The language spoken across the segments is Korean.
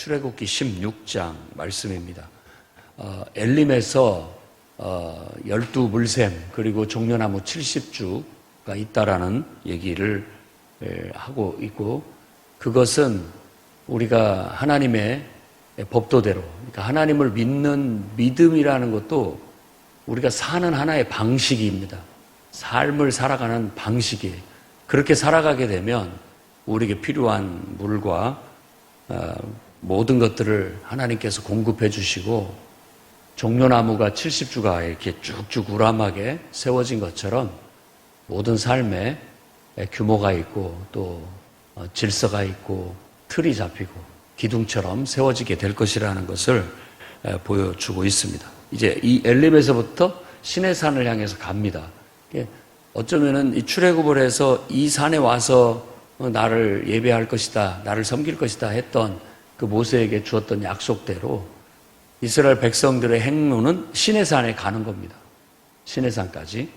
출애굽기 16장 말씀입니다. 어, 엘림에서 어, 열두 물샘 그리고 종려나무 70주가 있다라는 얘기를 에, 하고 있고 그것은 우리가 하나님의 법도대로 그러니까 하나님을 믿는 믿음이라는 것도 우리가 사는 하나의 방식입니다. 삶을 살아가는 방식이에요. 그렇게 살아가게 되면 우리에게 필요한 물과 어, 모든 것들을 하나님께서 공급해 주시고 종려나무가 70주가 이렇게 쭉쭉 우람하게 세워진 것처럼 모든 삶에 규모가 있고 또 어, 질서가 있고 틀이 잡히고 기둥처럼 세워지게 될 것이라는 것을 에, 보여주고 있습니다. 이제 이 엘림에서부터 신의 산을 향해서 갑니다. 어쩌면은 이 출애굽을 해서 이 산에 와서 어, 나를 예배할 것이다, 나를 섬길 것이다 했던 그 모세에게 주었던 약속대로 이스라엘 백성들의 행로는 신의 산에 가는 겁니다. 신의 산까지.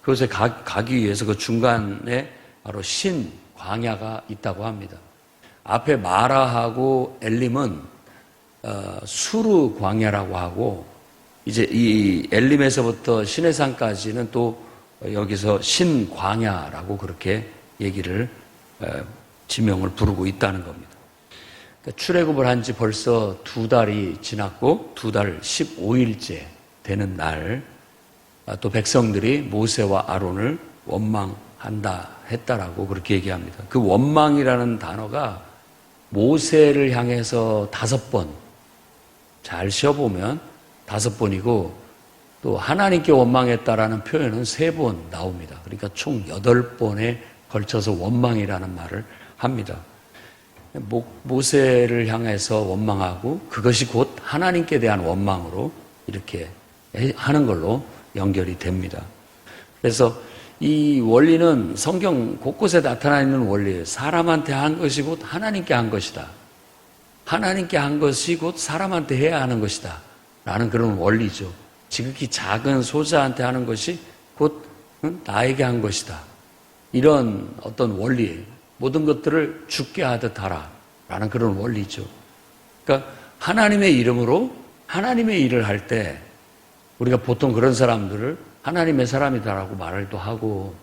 그것에 가, 가기 위해서 그 중간에 바로 신 광야가 있다고 합니다. 앞에 마라하고 엘림은 어, 수르 광야라고 하고 이제 이 엘림에서부터 신의 산까지는 또 여기서 신 광야라고 그렇게 얘기를 어, 지명을 부르고 있다는 겁니다. 그러니까 출애굽을 한 지 벌써 두 달이 지났고 두 달 15일째 되는 날 또 백성들이 모세와 아론을 원망한다 했다라고 그렇게 얘기합니다. 그 원망이라는 단어가 모세를 향해서 다섯 번 잘 쉬어보면 다섯 번이고 또 하나님께 원망했다라는 표현은 세 번 나옵니다. 그러니까 총 여덟 번에 걸쳐서 원망이라는 말을 합니다. 모, 모세를 향해서 원망하고 그것이 곧 하나님께 대한 원망으로 이렇게 하는 걸로 연결이 됩니다. 그래서 이 원리는 성경 곳곳에 나타나 있는 원리예요. 사람한테 한 것이 곧 하나님께 한 것이다. 하나님께 한 것이 곧 사람한테 해야 하는 것이다. 라는 그런 원리죠. 지극히 작은 소자한테 하는 것이 곧 나에게 한 것이다. 이런 어떤 원리예요. 모든 것들을 죽게 하듯 하라. 라는 그런 원리죠. 그러니까 하나님의 이름으로 하나님의 일을 할 때 우리가 보통 그런 사람들을 하나님의 사람이다라고 말을 또 하고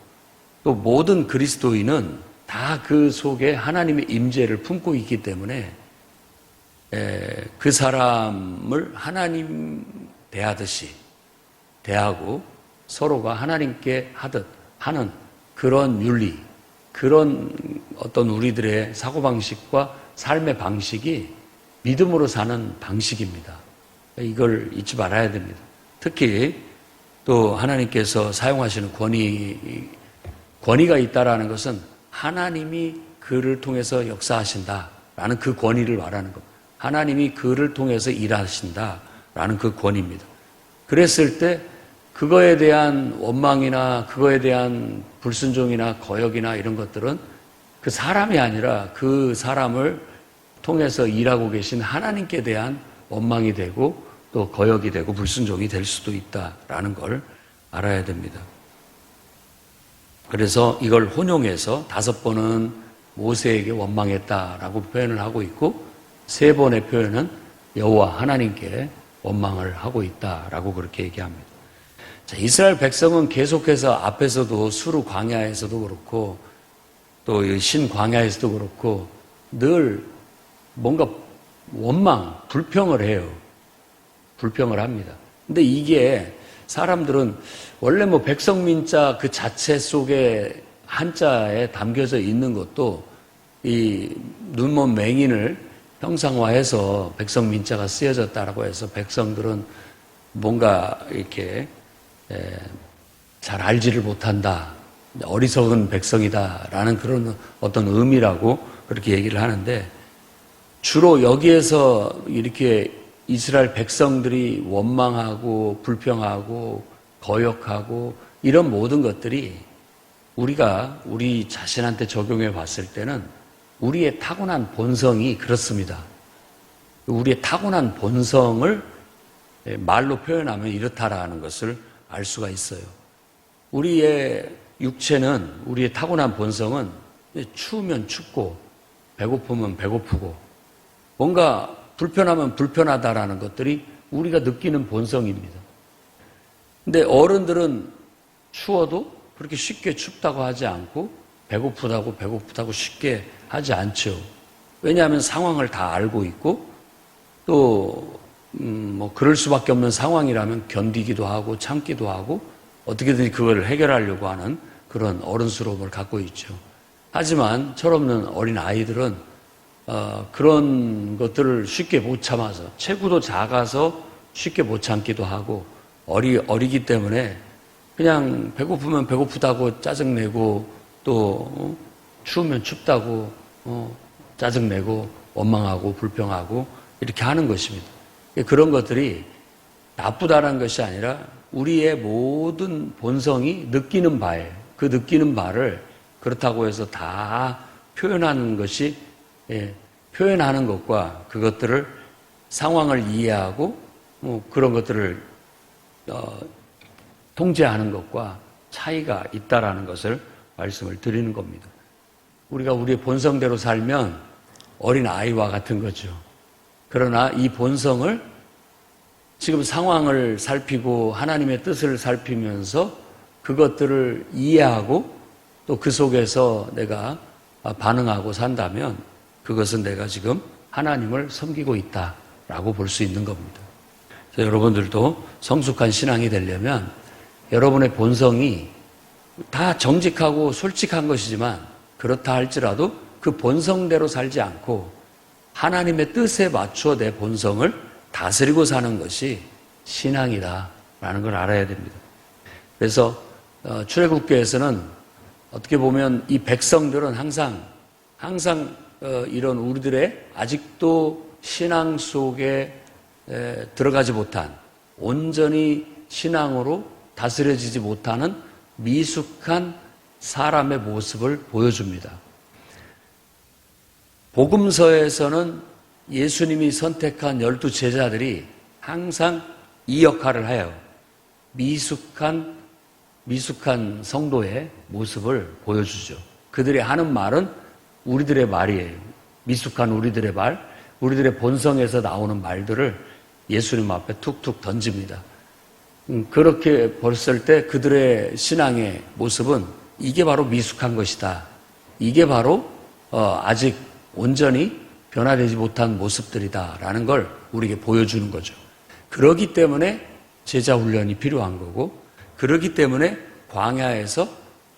또 모든 그리스도인은 다 그 속에 하나님의 임재를 품고 있기 때문에 그 사람을 하나님 대하듯이 대하고 서로가 하나님께 하듯 하는 그런 윤리, 그런 어떤 우리들의 사고방식과 삶의 방식이 믿음으로 사는 방식입니다. 이걸 잊지 말아야 됩니다. 특히 또 하나님께서 사용하시는 권위, 권위가 있다라는 것은 하나님이 그를 통해서 역사하신다라는 그 권위를 말하는 겁니다. 하나님이 그를 통해서 일하신다라는 그 권위입니다. 그랬을 때 그거에 대한 원망이나 그거에 대한 불순종이나 거역이나 이런 것들은 그 사람이 아니라 그 사람을 통해서 일하고 계신 하나님께 대한 원망이 되고 또 거역이 되고 불순종이 될 수도 있다라는 걸 알아야 됩니다. 그래서 이걸 혼용해서 다섯 번은 모세에게 원망했다라고 표현을 하고 있고 세 번의 표현은 여호와 하나님께 원망을 하고 있다라고 그렇게 얘기합니다. 자, 이스라엘 백성은 계속해서 앞에서도 수르 광야에서도 그렇고 또 신 광야에서도 그렇고 늘 뭔가 원망, 불평을 해요. 불평을 합니다. 근데 이게 사람들은 원래 뭐 백성민자 그 자체 속에 한자에 담겨져 있는 것도 이 눈먼 맹인을 형상화해서 백성민자가 쓰여졌다라고 해서 백성들은 뭔가 이렇게 잘 알지를 못한다. 어리석은 백성이다라는 그런 어떤 의미라고 그렇게 얘기를 하는데 주로 여기에서 이렇게 이스라엘 백성들이 원망하고 불평하고 거역하고 이런 모든 것들이 우리가 우리 자신한테 적용해 봤을 때는 우리의 타고난 본성이 그렇습니다. 우리의 타고난 본성을 말로 표현하면 이렇다라는 것을 알 수가 있어요. 우리의 육체는 우리의 타고난 본성은 추우면 춥고 배고프면 배고프고 뭔가 불편하면 불편하다라는 것들이 우리가 느끼는 본성입니다. 근데 어른들은 추워도 그렇게 쉽게 춥다고 하지 않고 배고프다고 배고프다고 쉽게 하지 않죠. 왜냐하면 상황을 다 알고 있고 또, 음, 뭐, 그럴 수밖에 없는 상황이라면 견디기도 하고 참기도 하고 어떻게든 그걸 해결하려고 하는 그런 어른스러움을 갖고 있죠. 하지만 철없는 어린 아이들은 어, 그런 것들을 쉽게 못 참아서 체구도 작아서 쉽게 못 참기도 하고 어리 어리기 때문에 그냥 배고프면 배고프다고 짜증내고 또 어, 추우면 춥다고 어, 짜증내고 원망하고 불평하고 이렇게 하는 것입니다. 그런 것들이 나쁘다는 것이 아니라 우리의 모든 본성이 느끼는 바예요. 그 느끼는 바를 그렇다고 해서 다 표현하는 것이 예, 표현하는 것과 그것들을 상황을 이해하고 뭐 그런 것들을 어, 통제하는 것과 차이가 있다라는 것을 말씀을 드리는 겁니다. 우리가 우리의 본성대로 살면 어린 아이와 같은 거죠. 그러나 이 본성을 지금 상황을 살피고 하나님의 뜻을 살피면서 그것들을 이해하고 또 그 속에서 내가 반응하고 산다면 그것은 내가 지금 하나님을 섬기고 있다라고 볼 수 있는 겁니다. 여러분들도 성숙한 신앙이 되려면 여러분의 본성이 다 정직하고 솔직한 것이지만 그렇다 할지라도 그 본성대로 살지 않고 하나님의 뜻에 맞춰 내 본성을 다스리고 사는 것이 신앙이다라는 걸 알아야 됩니다. 그래서 어, 출애굽교에서는 어떻게 보면 이 백성들은 항상 항상 어, 이런 우리들의 아직도 신앙 속에 들어가지 못한 온전히 신앙으로 다스려지지 못하는 미숙한 사람의 모습을 보여줍니다. 복음서에서는 예수님이 선택한 열두 제자들이 항상 이 역할을 해요. 미숙한 미숙한 성도의 모습을 보여주죠. 그들이 하는 말은 우리들의 말이에요. 미숙한 우리들의 말, 우리들의 본성에서 나오는 말들을 예수님 앞에 툭툭 던집니다. 음, 그렇게 벌쓸 때 그들의 신앙의 모습은 이게 바로 미숙한 것이다. 이게 바로 어, 아직 온전히 변화되지 못한 모습들이다라는 걸 우리에게 보여주는 거죠. 그러기 때문에 제자 훈련이 필요한 거고 그러기 때문에 광야에서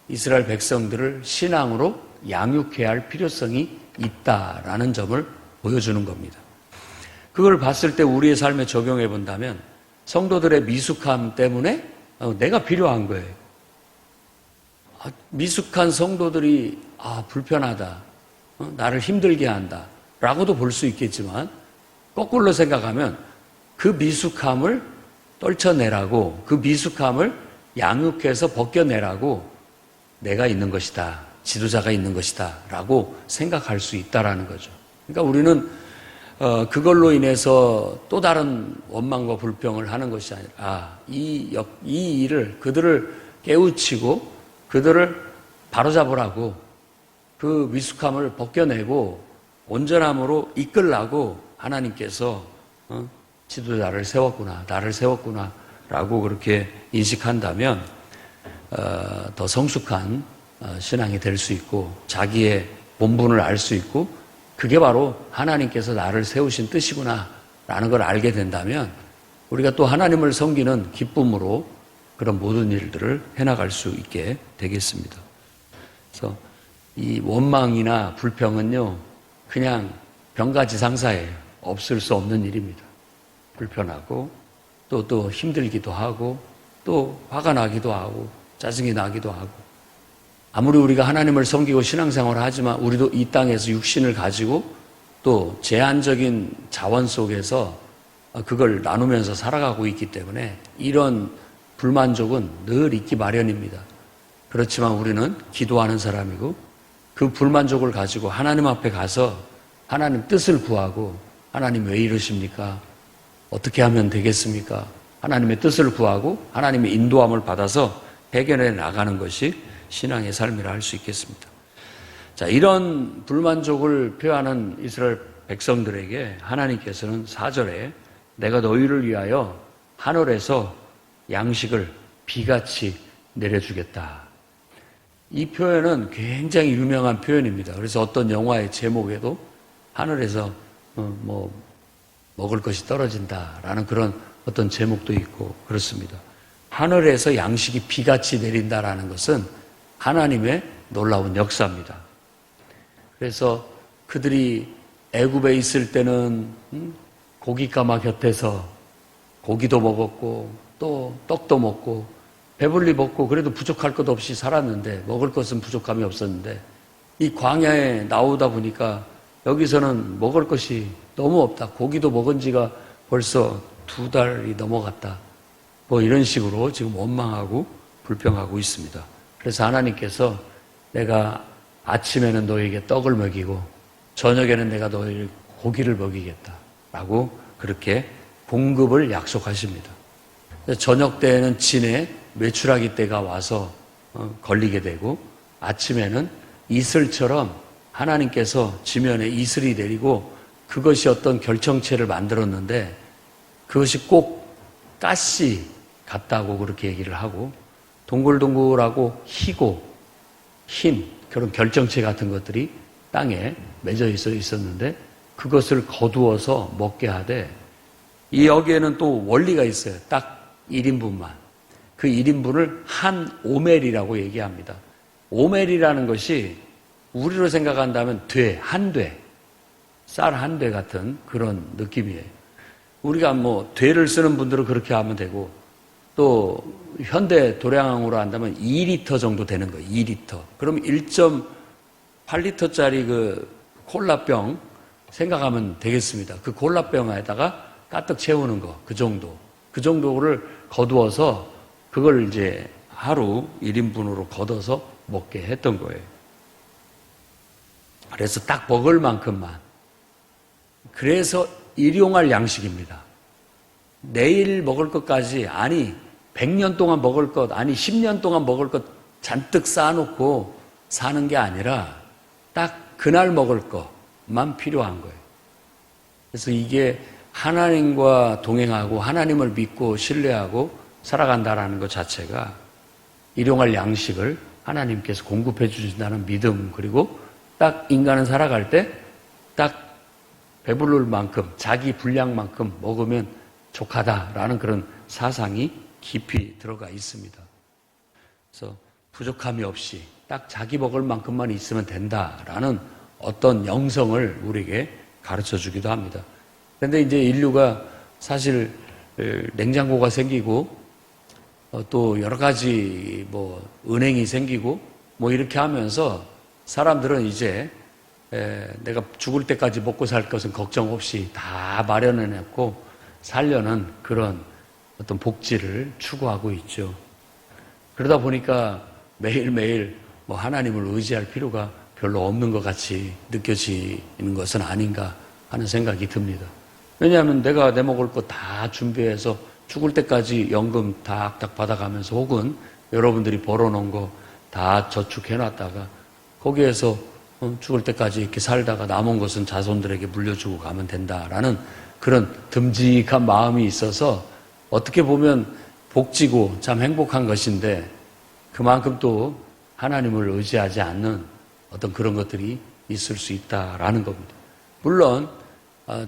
이스라엘 백성들을 신앙으로 양육해야 할 필요성이 있다라는 점을 보여주는 겁니다. 그걸 봤을 때 우리의 삶에 적용해 본다면 성도들의 미숙함 때문에 어, 내가 필요한 거예요. 아, 미숙한 성도들이 아 불편하다, 어, 나를 힘들게 한다, 라고도 볼 수 있겠지만 거꾸로 생각하면 그 미숙함을 떨쳐내라고 그 미숙함을 양육해서 벗겨내라고 내가 있는 것이다. 지도자가 있는 것이다. 라고 생각할 수 있다라는 거죠. 그러니까 우리는 어, 그걸로 인해서 또 다른 원망과 불평을 하는 것이 아니라, 아, 이, 역, 이 일을, 그들을 깨우치고, 그들을 바로잡으라고, 그 미숙함을 벗겨내고, 온전함으로 이끌라고 하나님께서, 어, 지도자를 세웠구나, 나를 세웠구나, 라고 그렇게 인식한다면 어, 더 성숙한 어, 신앙이 될 수 있고 자기의 본분을 알 수 있고 그게 바로 하나님께서 나를 세우신 뜻이구나 라는 걸 알게 된다면 우리가 또 하나님을 섬기는 기쁨으로 그런 모든 일들을 해나갈 수 있게 되겠습니다. 그래서 이 원망이나 불평은요, 그냥 병가지상사예요. 없을 수 없는 일입니다. 불편하고 또, 또 힘들기도 하고, 또 화가 나기도 하고, 짜증이 나기도 하고. 아무리 우리가 하나님을 섬기고 신앙생활을 하지만 우리도 이 땅에서 육신을 가지고 또 제한적인 자원 속에서 그걸 나누면서 살아가고 있기 때문에 이런 불만족은 늘 있기 마련입니다. 그렇지만 우리는 기도하는 사람이고 그 불만족을 가지고 하나님 앞에 가서 하나님 뜻을 구하고 하나님 왜 이러십니까? 어떻게 하면 되겠습니까? 하나님의 뜻을 구하고 하나님의 인도함을 받아서 해결해 나가는 것이 신앙의 삶이라 할 수 있겠습니다. 자, 이런 불만족을 표하는 이스라엘 백성들에게 하나님께서는 사절에 내가 너희를 위하여 하늘에서 양식을 비같이 내려주겠다. 이 표현은 굉장히 유명한 표현입니다. 그래서 어떤 영화의 제목에도 하늘에서 어, 뭐 먹을 것이 떨어진다라는 그런 어떤 제목도 있고 그렇습니다. 하늘에서 양식이 비같이 내린다라는 것은 하나님의 놀라운 역사입니다. 그래서 그들이 애굽에 있을 때는 음, 고깃가마 곁에서 고기도 먹었고 또 떡도 먹고 배불리 먹고 그래도 부족할 것 없이 살았는데 먹을 것은 부족함이 없었는데 이 광야에 나오다 보니까 여기서는 먹을 것이 너무 없다. 고기도 먹은 지가 벌써 두 달이 넘어갔다. 뭐 이런 식으로 지금 원망하고 불평하고 있습니다. 그래서 하나님께서 내가 아침에는 너에게 떡을 먹이고 저녁에는 내가 너희를 고기를 먹이겠다. 라고 그렇게 공급을 약속하십니다. 저녁 때에는 진에 외출하기 때가 와서 어, 걸리게 되고 아침에는 이슬처럼 하나님께서 지면에 이슬이 내리고 그것이 어떤 결정체를 만들었는데 그것이 꼭 가시 같다고 그렇게 얘기를 하고 동글동글하고 희고 흰 그런 결정체 같은 것들이 땅에 맺어 있어 있었는데 그것을 거두어서 먹게 하되 이 여기에는 또 원리가 있어요. 딱 1인분만. 그 1인분을 한 오멜이라고 얘기합니다. 오멜이라는 것이 우리로 생각한다면 돼, 한 돼, 쌀 한 돼 같은 그런 느낌이에요. 우리가 뭐 되를 쓰는 분들은 그렇게 하면 되고 또 현대 도량으로 한다면 2리터 정도 되는 거예요. 2리터. 그럼 1.8리터짜리 그 콜라병 생각하면 되겠습니다. 그 콜라병에다가 가득 채우는 거, 그 정도. 그 정도를 거두어서 그걸 이제 하루 1인분으로 걷어서 먹게 했던 거예요. 그래서 딱 먹을 만큼만. 그래서 일용할 양식입니다. 내일 먹을 것까지, 아니, 100년 동안 먹을 것, 아니, 10년 동안 먹을 것 잔뜩 쌓아놓고 사는 게 아니라 딱 그날 먹을 것만 필요한 거예요. 그래서 이게 하나님과 동행하고 하나님을 믿고 신뢰하고 살아간다라는 것 자체가 일용할 양식을 하나님께서 공급해 주신다는 믿음 그리고 딱 인간은 살아갈 때 딱 배부를 만큼 자기 분량만큼 먹으면 족하다라는 그런 사상이 깊이 들어가 있습니다. 그래서 부족함이 없이 딱 자기 먹을 만큼만 있으면 된다라는 어떤 영성을 우리에게 가르쳐 주기도 합니다. 그런데 이제 인류가 사실 냉장고가 생기고 어, 또 여러 가지 뭐 은행이 생기고 뭐 이렇게 하면서 사람들은 이제 내가 죽을 때까지 먹고 살 것은 걱정 없이 다 마련해 냈고 살려는 그런 어떤 복지를 추구하고 있죠. 그러다 보니까 매일매일 뭐 하나님을 의지할 필요가 별로 없는 것 같이 느껴지는 것은 아닌가 하는 생각이 듭니다. 왜냐하면 내가 내 먹을 거 다 준비해서 죽을 때까지 연금 딱딱 받아가면서 혹은 여러분들이 벌어놓은 거 다 저축해놨다가 거기에서 어, 죽을 때까지 이렇게 살다가 남은 것은 자손들에게 물려주고 가면 된다라는 그런 듬직한 마음이 있어서 어떻게 보면 복지고 참 행복한 것인데 그만큼 또 하나님을 의지하지 않는 어떤 그런 것들이 있을 수 있다라는 겁니다. 물론 아,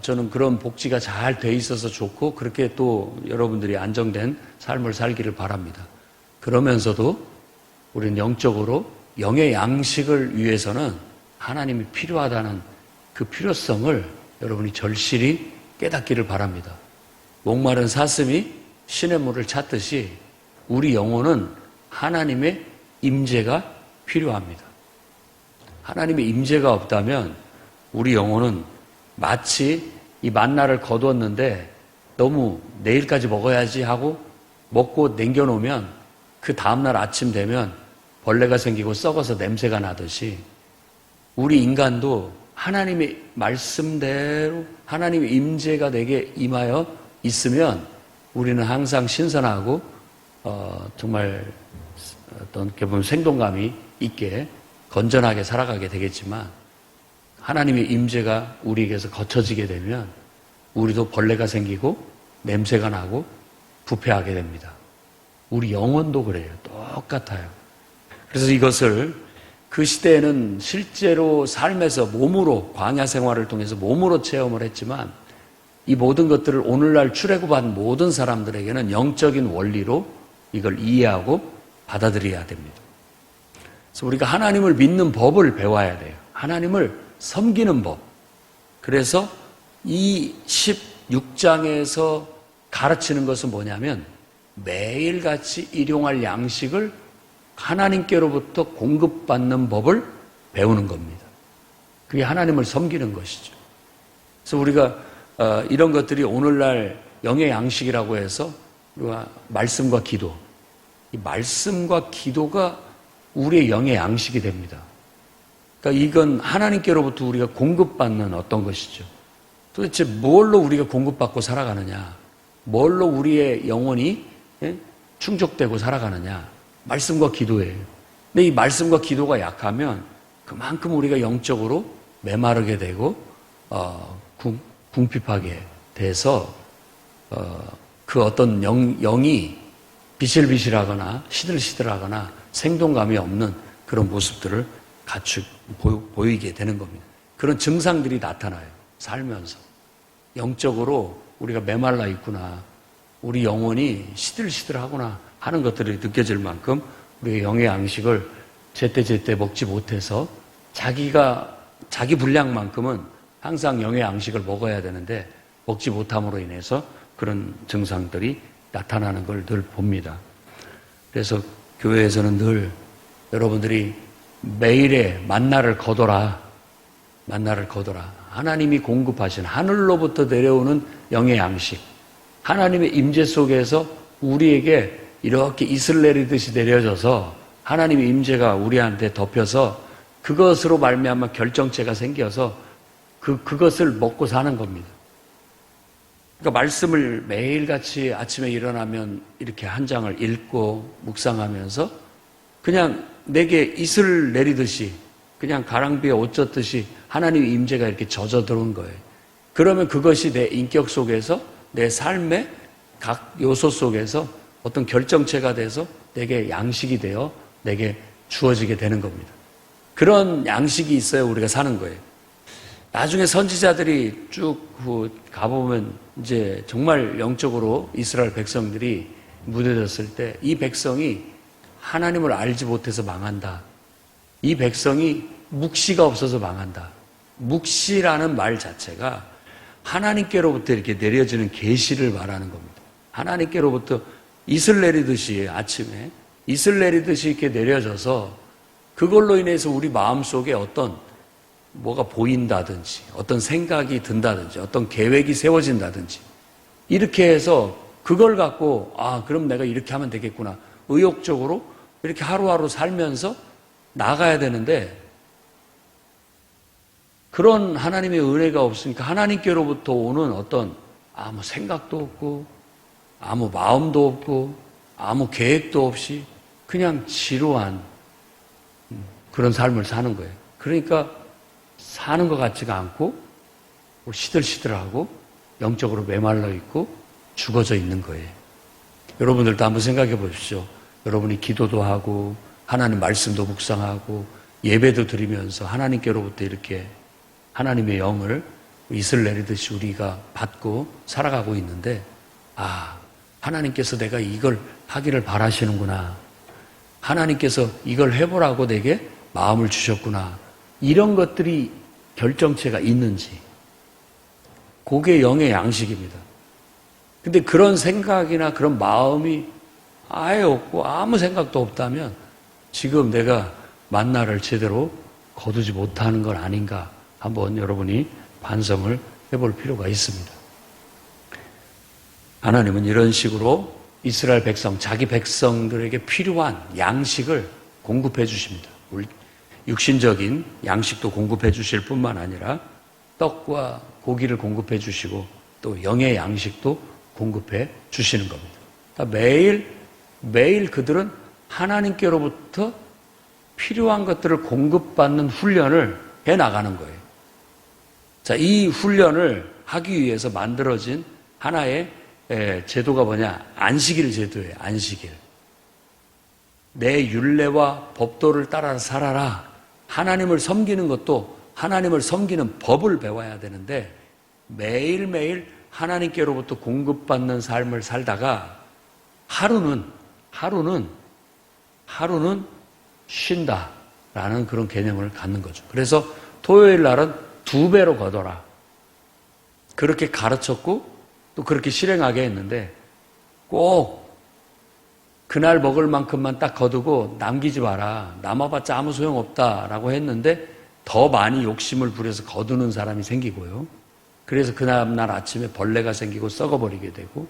저는 그런 복지가 잘 돼 있어서 좋고 그렇게 또 여러분들이 안정된 삶을 살기를 바랍니다. 그러면서도 우리는 영적으로 영의 양식을 위해서는 하나님이 필요하다는 그 필요성을 여러분이 절실히 깨닫기를 바랍니다. 목마른 사슴이 신의 물을 찾듯이 우리 영혼은 하나님의 임재가 필요합니다. 하나님의 임재가 없다면 우리 영혼은 마치 이 만나를 거두었는데 너무 내일까지 먹어야지 하고 먹고 남겨놓으면 그 다음날 아침 되면 벌레가 생기고 썩어서 냄새가 나듯이 우리 인간도 하나님의 말씀대로 하나님의 임재가 내게 임하여 있으면 우리는 항상 신선하고 어, 정말 어떤 게 보면 생동감이 있게 건전하게 살아가게 되겠지만 하나님의 임재가 우리에게서 거쳐지게 되면 우리도 벌레가 생기고 냄새가 나고 부패하게 됩니다. 우리 영혼도 그래요. 똑같아요. 그래서 이것을 그 시대에는 실제로 삶에서 몸으로 광야 생활을 통해서 몸으로 체험을 했지만 이 모든 것들을 오늘날 출애굽한 모든 사람들에게는 영적인 원리로 이걸 이해하고 받아들여야 됩니다. 그래서 우리가 하나님을 믿는 법을 배워야 돼요. 하나님을 섬기는 법. 그래서 이 16장에서 가르치는 것은 뭐냐면 매일같이 일용할 양식을 하나님께로부터 공급받는 법을 배우는 겁니다. 그게 하나님을 섬기는 것이죠. 그래서 우리가 어, 이런 것들이 오늘날 영의 양식이라고 해서 우리가 말씀과 기도, 이 말씀과 기도가 우리의 영의 양식이 됩니다. 그러니까 이건 하나님께로부터 우리가 공급받는 어떤 것이죠. 도대체 뭘로 우리가 공급받고 살아가느냐? 뭘로 우리의 영혼이 예? 충족되고 살아가느냐? 말씀과 기도예요. 근데 이 말씀과 기도가 약하면 그만큼 우리가 영적으로 메마르게 되고 어, 궁, 궁핍하게 돼서 어, 그 어떤 영, 영이 비실비실하거나 시들시들하거나 생동감이 없는 그런 모습들을 갖추 보이, 게 되는 겁니다. 그런 증상들이 나타나요. 살면서 영적으로 우리가 메말라 있구나. 우리 영혼이 시들시들하구나 하는 것들이 느껴질 만큼 우리의 영의 양식을 제때제때 먹지 못해서 자기가 자기 분량만큼은 항상 영의 양식을 먹어야 되는데 먹지 못함으로 인해서 그런 증상들이 나타나는 걸 늘 봅니다. 그래서 교회에서는 늘 여러분들이 매일의 만나를 거둬라. 만나를 거둬라. 하나님이 공급하신 하늘로부터 내려오는 영의 양식. 하나님의 임재 속에서 우리에게 이렇게 이슬 내리듯이 내려져서 하나님의 임재가 우리한테 덮여서 그것으로 말미암아 결정체가 생겨서 그 그것을 먹고 사는 겁니다. 그러니까 말씀을 매일같이 아침에 일어나면 이렇게 한 장을 읽고 묵상하면서 그냥 내게 이슬 내리듯이 그냥 가랑비에 옷 젖듯이 하나님의 임재가 이렇게 젖어 들어온 거예요. 그러면 그것이 내 인격 속에서 내 삶의 각 요소 속에서 어떤 결정체가 돼서 내게 양식이 되어 내게 주어지게 되는 겁니다. 그런 양식이 있어야 우리가 사는 거예요. 나중에 선지자들이 쭉 가보면 이제 정말 영적으로 이스라엘 백성들이 무뎌졌을 때 이 백성이 하나님을 알지 못해서 망한다. 이 백성이 묵시가 없어서 망한다. 묵시라는 말 자체가 하나님께로부터 이렇게 내려지는 계시를 말하는 겁니다. 하나님께로부터 이슬 내리듯이 아침에 이슬 내리듯이 이렇게 내려져서 그걸로 인해서 우리 마음 속에 어떤 뭐가 보인다든지 어떤 생각이 든다든지 어떤 계획이 세워진다든지 이렇게 해서 그걸 갖고 아 그럼 내가 이렇게 하면 되겠구나 의욕적으로 이렇게 하루하루 살면서 나가야 되는데 그런 하나님의 은혜가 없으니까 하나님께로부터 오는 어떤 아무 생각도 없고 아무 마음도 없고 아무 계획도 없이 그냥 지루한 그런 삶을 사는 거예요. 그러니까 사는 것 같지가 않고 시들시들하고 영적으로 메말라 있고 죽어져 있는 거예요. 여러분들도 한번 생각해 보십시오. 여러분이 기도도 하고 하나님 말씀도 묵상하고 예배도 드리면서 하나님께로부터 이렇게 하나님의 영을 이슬 내리듯이 우리가 받고 살아가고 있는데 아 하나님께서 내가 이걸 하기를 바라시는구나. 하나님께서 이걸 해보라고 내게 마음을 주셨구나. 이런 것들이 결정체가 있는지. 그게 영의 양식입니다. 근데 그런 생각이나 그런 마음이 아예 없고 아무 생각도 없다면 지금 내가 만나를 제대로 거두지 못하는 건 아닌가 한번 여러분이 반성을 해볼 필요가 있습니다. 하나님은 이런 식으로 이스라엘 백성, 자기 백성들에게 필요한 양식을 공급해 주십니다. 육신적인 양식도 공급해 주실 뿐만 아니라 떡과 고기를 공급해 주시고 또 영의 양식도 공급해 주시는 겁니다. 그러니까 매일, 매일 그들은 하나님께로부터 필요한 것들을 공급받는 훈련을 해 나가는 거예요. 자, 이 훈련을 하기 위해서 만들어진 하나의 에, 제도가 뭐냐? 안식일 제도예요. 안식일. 내 율례와 법도를 따라 살아라. 하나님을 섬기는 것도 하나님을 섬기는 법을 배워야 되는데 매일매일 하나님께로부터 공급받는 삶을 살다가 하루는 하루는 하루는 쉰다라는 그런 개념을 갖는 거죠. 그래서 토요일 날은 두 배로 거둬라. 그렇게 가르쳤고 또 그렇게 실행하게 했는데 꼭 그날 먹을 만큼만 딱 거두고 남기지 마라. 남아봤자 아무 소용 없다라고 했는데 더 많이 욕심을 부려서 거두는 사람이 생기고요. 그래서 그날 아침에 벌레가 생기고 썩어버리게 되고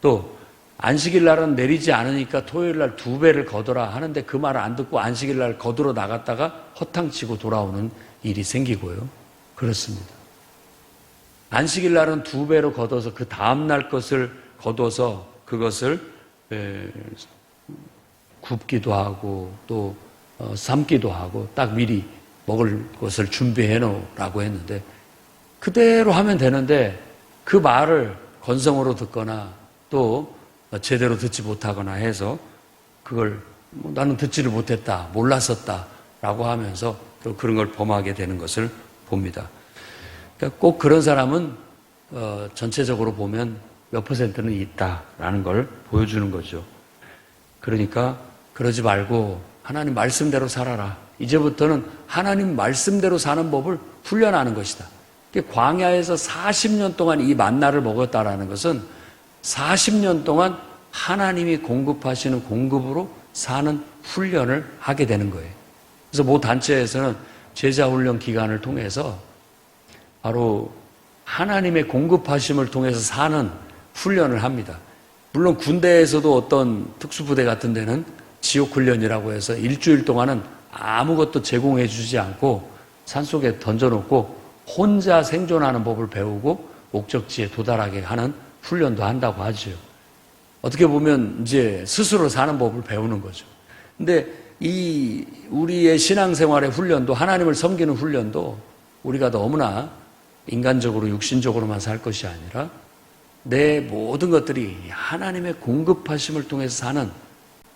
또 안식일 날은 내리지 않으니까 토요일 날 두 배를 거둬라 하는데 그 말을 안 듣고 안식일 날 거두러 나갔다가 허탕치고 돌아오는 일이 생기고요. 그렇습니다. 안식일 날은 두 배로 걷어서 그 다음 날 것을 거둬서 그것을 에, 굽기도 하고 또 어, 삶기도 하고 딱 미리 먹을 것을 준비해 놓으라고 했는데 그대로 하면 되는데 그 말을 건성으로 듣거나 또 제대로 듣지 못하거나 해서 그걸 뭐 나는 듣지를 못했다, 몰랐었다 라고 하면서 또 그런 걸 범하게 되는 것을 봅니다. 그러니까 꼭 그런 사람은 어, 전체적으로 보면 몇 퍼센트는 있다라는 걸 보여주는 거죠. 그러니까 그러지 말고 하나님 말씀대로 살아라. 이제부터는 하나님 말씀대로 사는 법을 훈련하는 것이다. 광야에서 40년 동안 이 만나를 먹었다라는 것은 40년 동안 하나님이 공급하시는 공급으로 사는 훈련을 하게 되는 거예요. 그래서 모 단체에서는 제자 훈련 기간을 통해서 바로 하나님의 공급하심을 통해서 사는 훈련을 합니다. 물론 군대에서도 어떤 특수부대 같은 데는 지옥 훈련이라고 해서 일주일 동안은 아무것도 제공해 주지 않고 산속에 던져놓고 혼자 생존하는 법을 배우고 목적지에 도달하게 하는 훈련도 한다고 하죠. 어떻게 보면 이제 스스로 사는 법을 배우는 거죠. 근데 이 우리의 신앙생활의 훈련도 하나님을 섬기는 훈련도 우리가 너무나 인간적으로 육신적으로만 살 것이 아니라 내 모든 것들이 하나님의 공급하심을 통해서 사는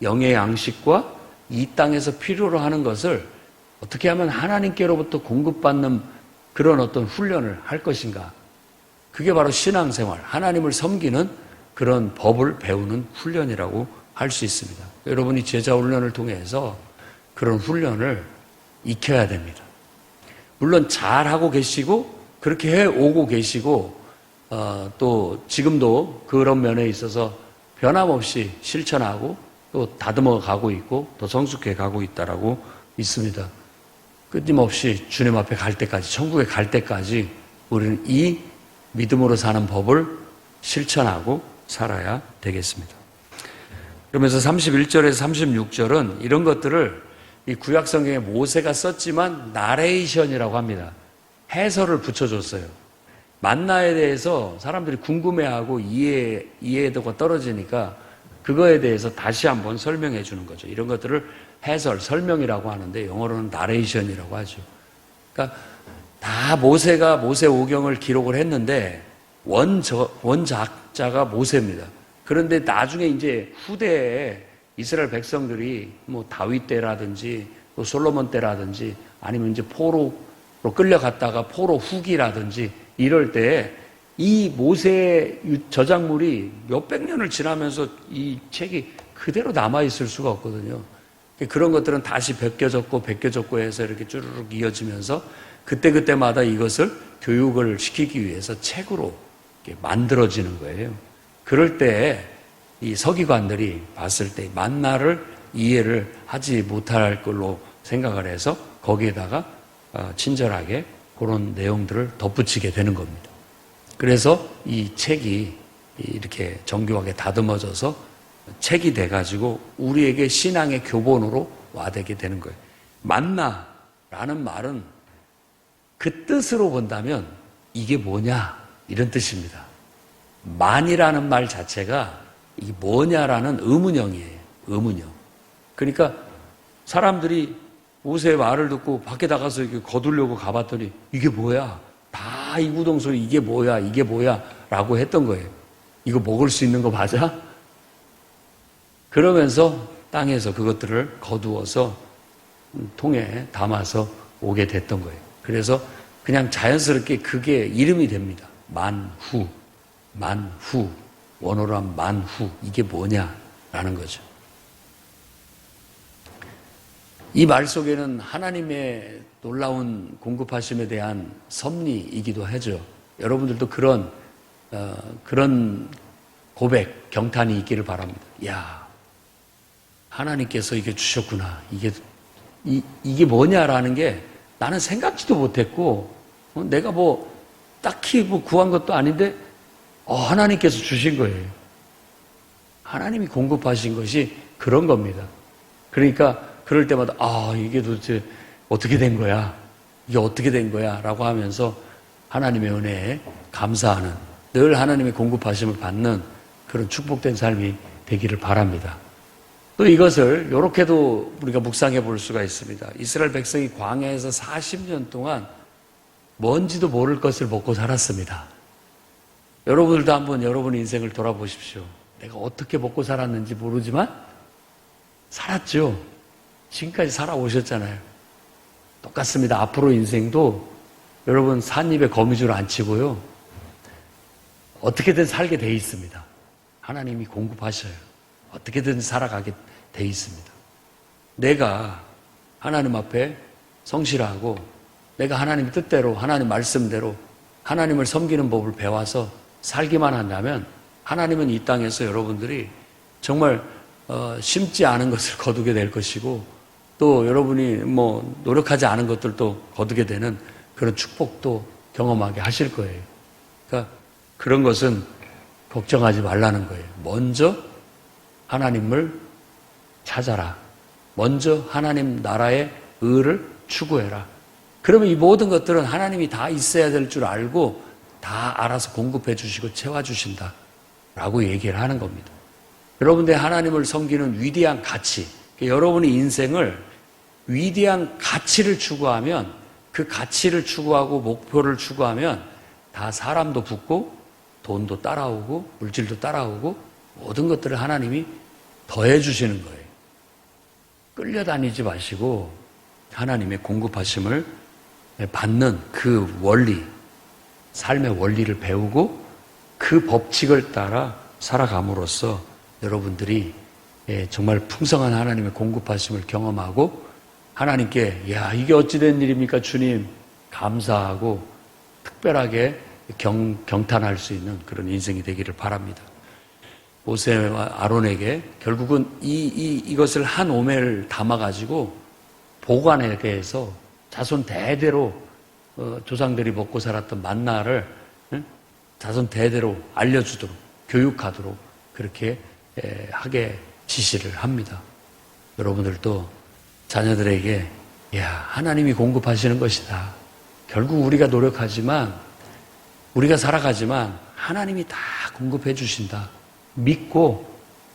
영의 양식과 이 땅에서 필요로 하는 것을 어떻게 하면 하나님께로부터 공급받는 그런 어떤 훈련을 할 것인가. 그게 바로 신앙생활, 하나님을 섬기는 그런 법을 배우는 훈련이라고 할 수 있습니다. 여러분이 제자 훈련을 통해서 그런 훈련을 익혀야 됩니다. 물론 잘하고 계시고 그렇게 해 오고 계시고 어, 또 지금도 그런 면에 있어서 변함없이 실천하고 또 다듬어 가고 있고 또 성숙해 가고 있다라고 믿습니다. 끊임없이 주님 앞에 갈 때까지 천국에 갈 때까지 우리는 이 믿음으로 사는 법을 실천하고 살아야 되겠습니다. 그러면서 31절에서 36절은 이런 것들을 이 구약 성경에 모세가 썼지만 나레이션이라고 합니다. 해설을 붙여줬어요. 만나에 대해서 사람들이 궁금해하고 이해, 이해도가 떨어지니까 그거에 대해서 다시 한번 설명해 주는 거죠. 이런 것들을 해설, 설명이라고 하는데 영어로는 나레이션이라고 하죠. 그러니까 다 모세가 모세 오경을 기록을 했는데 원저, 원작자가 모세입니다. 그런데 나중에 이제 후대에 이스라엘 백성들이 뭐 다윗 때라든지 또 솔로몬 때라든지 아니면 이제 포로로 끌려갔다가 포로 후기라든지 이럴 때이 모세 저작물이 몇백 년을 지나면서 이 책이 그대로 남아있을 수가 없거든요. 그런 것들은 다시 벗겨졌고 벗겨졌고 해서 이렇게 쭈르륵 이어지면서 그때그때마다 이것을 교육을 시키기 위해서 책으로 만들어지는 거예요. 그럴 때 이 서기관들이 봤을 때 만나를 이해를 하지 못할 걸로 생각을 해서 거기에다가 어, 친절하게 그런 내용들을 덧붙이게 되는 겁니다. 그래서 이 책이 이렇게 정교하게 다듬어져서 책이 돼가지고 우리에게 신앙의 교본으로 와되게 되는 거예요. 만나라는 말은 그 뜻으로 본다면 이게 뭐냐 이런 뜻입니다. 만이라는 말 자체가 이게 뭐냐라는 의문형이에요. 의문형. 그러니까 사람들이 모세의 말을 듣고 밖에 나가서 이렇게 거두려고 가봤더니 이게 뭐야? 다다 이구동성이 이게 뭐야, 이게 뭐야, 라고 했던 거예요. 이거 먹을 수 있는 거 맞아? 그러면서 땅에서 그것들을 거두어서 통에 담아서 오게 됐던 거예요. 그래서 그냥 자연스럽게 그게 이름이 됩니다. 만후, 만후, 원어로 하면 만후. 이게 뭐냐라는 거죠. 이 말 속에는 하나님의 놀라운 공급하심에 대한 섭리이기도 하죠. 여러분들도 그런 어, 그런 고백, 경탄이 있기를 바랍니다. 야, 하나님께서 이게 주셨구나. 이게 이, 이게 뭐냐라는 게 나는 생각지도 못했고 어, 내가 뭐 딱히 뭐 구한 것도 아닌데 어, 하나님께서 주신 거예요. 하나님이 공급하신 것이 그런 겁니다. 그러니까 그럴 때마다 아 이게 도대체 어떻게 된 거야? 이게 어떻게 된 거야? 라고 하면서 하나님의 은혜에 감사하는 늘 하나님의 공급하심을 받는 그런 축복된 삶이 되기를 바랍니다. 또 이것을 이렇게도 우리가 묵상해 볼 수가 있습니다. 이스라엘 백성이 광야에서 40년 동안 뭔지도 모를 것을 먹고 살았습니다. 여러분들도 한번 여러분 인생을 돌아보십시오. 내가 어떻게 먹고 살았는지 모르지만 살았죠. 지금까지 살아오셨잖아요. 똑같습니다. 앞으로 인생도 여러분 산입에 거미줄 안 치고요. 어떻게든 살게 돼 있습니다. 하나님이 공급하셔요. 어떻게든 살아가게 돼 있습니다. 내가 하나님 앞에 성실하고 내가 하나님 뜻대로 하나님 말씀대로 하나님을 섬기는 법을 배워서 살기만 한다면 하나님은 이 땅에서 여러분들이 정말 어, 심지 않은 것을 거두게 될 것이고 또 여러분이 뭐 노력하지 않은 것들도 거두게 되는 그런 축복도 경험하게 하실 거예요. 그러니까 그런 것은 걱정하지 말라는 거예요. 먼저 하나님을 찾아라. 먼저 하나님 나라의 의를 추구해라. 그러면 이 모든 것들은 하나님이 다 있어야 될 줄 알고 다 알아서 공급해 주시고 채워 주신다. 라고 얘기를 하는 겁니다. 여러분들 하나님을 섬기는 위대한 가치, 여러분의 인생을 위대한 가치를 추구하면 그 가치를 추구하고 목표를 추구하면 다 사람도 붙고 돈도 따라오고 물질도 따라오고 모든 것들을 하나님이 더해 주시는 거예요. 끌려다니지 마시고 하나님의 공급하심을 받는 그 원리, 삶의 원리를 배우고 그 법칙을 따라 살아감으로써 여러분들이 예, 정말 풍성한 하나님의 공급하심을 경험하고 하나님께 야 이게 어찌된 일입니까 주님 감사하고 특별하게 경, 경탄할 수 있는 그런 인생이 되기를 바랍니다. 모세와 아론에게 결국은 이, 이, 이것을 한 오매를 담아가지고 보관에 대해서 자손 대대로 어, 조상들이 먹고 살았던 만나를 응? 자손 대대로 알려주도록 교육하도록 그렇게 에, 하게 지시를 합니다. 여러분들도 자녀들에게 야 하나님이 공급하시는 것이다. 결국 우리가 노력하지만 우리가 살아가지만 하나님이 다 공급해 주신다. 믿고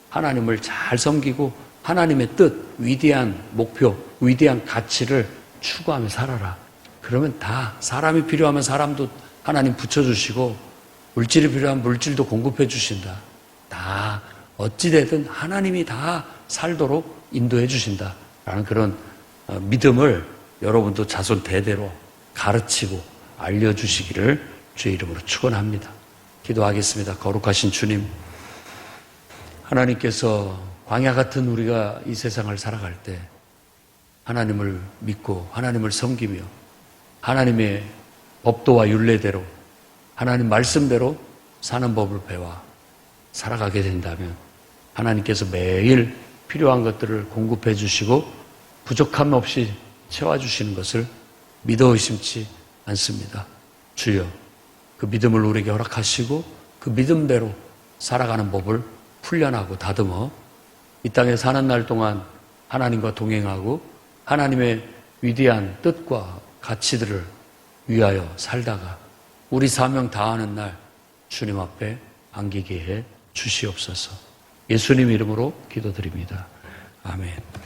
하나님을 잘 섬기고 하나님의 뜻, 위대한 목표, 위대한 가치를 추구하며 살아라. 그러면 다 사람이 필요하면 사람도 하나님 붙여주시고 물질이 필요한 물질도 공급해 주신다. 다 어찌되든 하나님이 다 살도록 인도해 주신다. 라는 그런 어, 믿음을 여러분도 자손 대대로 가르치고 알려주시기를 주의 이름으로 축원합니다. 기도하겠습니다. 거룩하신 주님, 하나님께서 광야 같은 우리가 이 세상을 살아갈 때 하나님을 믿고 하나님을 섬기며 하나님의 법도와 윤례대로 하나님 말씀대로 사는 법을 배워 살아가게 된다면 하나님께서 매일 필요한 것들을 공급해 주시고 부족함 없이 채워 주시는 것을 믿어 의심치 않습니다. 주여, 그 믿음을 우리에게 허락하시고 그 믿음대로 살아가는 법을 훈련하고 다듬어 이 땅에 사는 날 동안 하나님과 동행하고 하나님의 위대한 뜻과 가치들을 위하여 살다가 우리 사명 다하는 날 주님 앞에 안기게 해 주시옵소서. 예수님 이름으로 기도드립니다. 아멘.